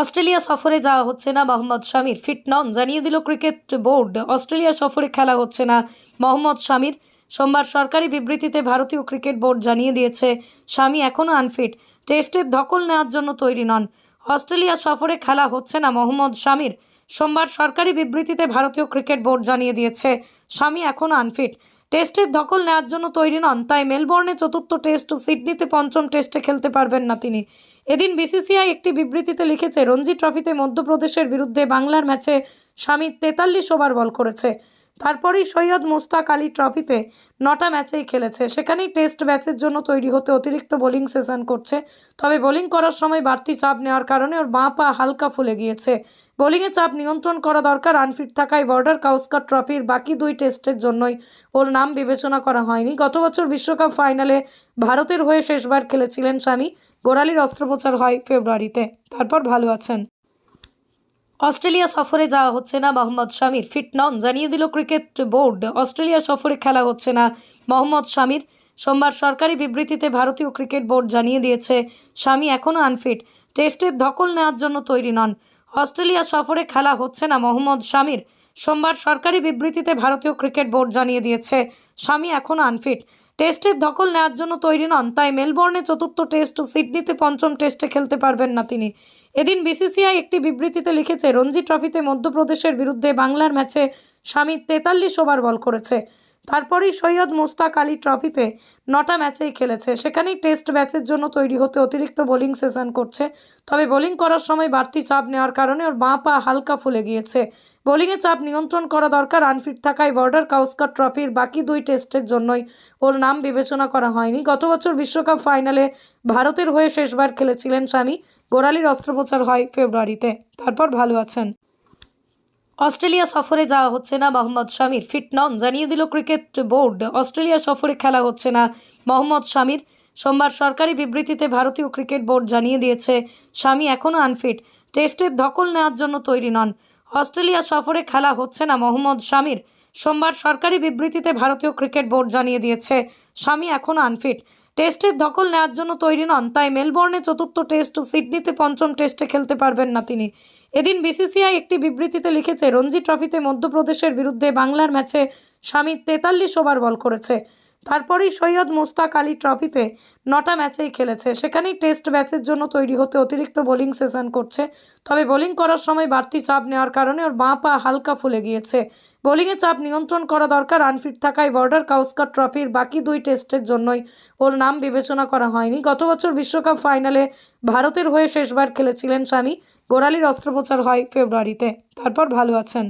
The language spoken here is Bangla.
অস্ট্রেলিয়া সফরে যাওয়া হচ্ছে না মোহাম্মদ শামির। ফিট নন, জানিয়ে দিল ক্রিকেট বোর্ড। অস্ট্রেলিয়া সফরে খেলা হচ্ছে না মোহাম্মদ শামির। সোমবার সরকারি বিবৃতিতে ভারতীয় ক্রিকেট বোর্ড জানিয়ে দিয়েছে স্বামী এখনও আনফিট। টেস্টের ধকল নেওয়ার জন্য তৈরি নন। অস্ট্রেলিয়া সফরে খেলা হচ্ছে না মোহাম্মদ শামির। সোমবার সরকারি বিবৃতিতে ভারতীয় ক্রিকেট বোর্ড জানিয়ে দিয়েছে স্বামী এখনও আনফিট। টেস্টের দখল নেওয়ার জন্য তৈরি নন, তাই মেলবোর্নে চতুর্থ টেস্ট ও সিডনিতে পঞ্চম টেস্টে খেলতে পারবেন না তিনি। এদিন বিসিসিআই একটি বিবৃতিতে লিখেছে, রঞ্জি ট্রফিতে মধ্যপ্রদেশের বিরুদ্ধে বাংলার ম্যাচে স্বামী তেতাল্লিশ ওভার বল করেছে। তারপরেই সৈয়দ মুস্তাক আলী ট্রফিতে নটা ম্যাচেই খেলেছে। সেখানেই টেস্ট ম্যাচের জন্য তৈরি হতে অতিরিক্ত বোলিং সেশন করছে। তবে বোলিং করার সময় বাড়তি চাপ নেওয়ার কারণে ওর বাঁ পা হালকা ফুলে গিয়েছে। বোলিংয়ে চাপ নিয়ন্ত্রণ করা দরকার আনফিট থাকায় বর্ডার কাউস্কার ট্রফির বাকি দুই টেস্টের জন্যই ওর নাম বিবেচনা করা হয়নি। গত বছর বিশ্বকাপ ফাইনালে ভারতের হয়ে শেষবার খেলেছিলেন স্বামী। গোড়ালির অস্ত্রোপচার হয় ফেব্রুয়ারিতে। তারপর ভালো আছেন। অস্ট্রেলিয়া সফরে যাওয়া হচ্ছে না মোহাম্মদ শামির। ফিট নন, জানিয়ে দিল ক্রিকেট বোর্ড। অস্ট্রেলিয়া সফরে খেলা হচ্ছে না মোহাম্মদ শামির। সোমবার সরকারি বিবৃতিতে ভারতীয় ক্রিকেট বোর্ড জানিয়ে দিয়েছে স্বামী এখনও আনফিট। টেস্টের ধকল নেওয়ার জন্য তৈরি নন। অস্ট্রেলিয়া সফরে খেলা হচ্ছে না মোহাম্মদ শামির। সোমবার সরকারি বিবৃতিতে ভারতীয় ক্রিকেট বোর্ড জানিয়ে দিয়েছে স্বামী এখনও আনফিট। টেস্টের দখল নেওয়ার জন্য তৈরি নন, তাই মেলবোর্নে চতুর্থ টেস্ট ও সিডনিতে পঞ্চম টেস্টে খেলতে পারবেন না তিনি। এদিন বিসিসিআই একটি বিবৃতিতে লিখেছে, রঞ্জি ট্রফিতে মধ্যপ্রদেশের বিরুদ্ধে বাংলার ম্যাচে স্বামী তেতাল্লিশ ওভার বল করেছে। তারপরেই সৈয়দ মুস্তাক আলী ট্রফিতে নটা ম্যাচেই খেলেছে। সেখানেই টেস্ট ম্যাচের জন্য তৈরি হতে অতিরিক্ত বোলিং সেশন করছে। তবে বোলিং করার সময় বাড়তি চাপ নেওয়ার কারণে ওর বাঁ পা হালকা ফুলে গিয়েছে। বোলিংয়ে চাপ নিয়ন্ত্রণ করা দরকার আনফিট থাকায় বর্ডার কাউস্কার ট্রফির বাকি দুই টেস্টের জন্যই ওর নাম বিবেচনা করা হয়নি। গত বছর বিশ্বকাপ ফাইনালে ভারতের হয়ে শেষবার খেলেছিলেন স্বামী। গোড়ালির অস্ত্রোপচার হয় ফেব্রুয়ারিতে। তারপর ভালো আছেন। অস্ট্রেলিয়া সফরে যাওয়া হচ্ছে না মোহাম্মদ শামির। ফিট নন, জানিয়ে দিল ক্রিকেট বোর্ড। অস্ট্রেলিয়া সফরে খেলা হচ্ছে না মোহাম্মদ শামির। সোমবার সরকারি বিবৃতিতে ভারতীয় ক্রিকেট বোর্ড জানিয়ে দিয়েছে স্বামী এখনও আনফিট। টেস্টের ধকল নেওয়ার জন্য তৈরি নন। অস্ট্রেলিয়া সফরে খেলা হচ্ছে না মোহাম্মদ শামির। সোমবার সরকারি বিবৃতিতে ভারতীয় ক্রিকেট বোর্ড জানিয়ে দিয়েছে স্বামী এখনও আনফিট। টেস্টের দখল নেওয়ার জন্য তৈরি নন, তাই মেলবোর্নে চতুর্থ টেস্ট ও সিডনিতে পঞ্চম টেস্টে খেলতে পারবেন না তিনি। এদিন বিসিসিআই একটি বিবৃতিতে লিখেছে, রঞ্জি ট্রফিতে মধ্যপ্রদেশের বিরুদ্ধে বাংলার ম্যাচে স্বামী তেতাল্লিশ ওভার বল করেছে। তারপরেই সৈয়দ মুস্তাক আলী ট্রফিতে নটা ম্যাচেই খেলেছে। সেখানেই টেস্ট ম্যাচের জন্য তৈরি হতে অতিরিক্ত বোলিং সেশন করছে। তবে বোলিং করার সময় বাড়তি চাপ নেওয়ার কারণে ওর বাঁ পা হালকা ফুলে গিয়েছে। বোলিংয়ে চাপ নিয়ন্ত্রণ করা দরকার আনফিট থাকায় বর্ডার কাউস্কার ট্রফির বাকি দুই টেস্টের জন্যই ওর নাম বিবেচনা করা হয়নি। গত বছর বিশ্বকাপ ফাইনালে ভারতের হয়ে শেষবার খেলেছিলেন স্বামী। গোড়ালির অস্ত্রোপচার হয় ফেব্রুয়ারিতে। তারপর ভালো আছেন।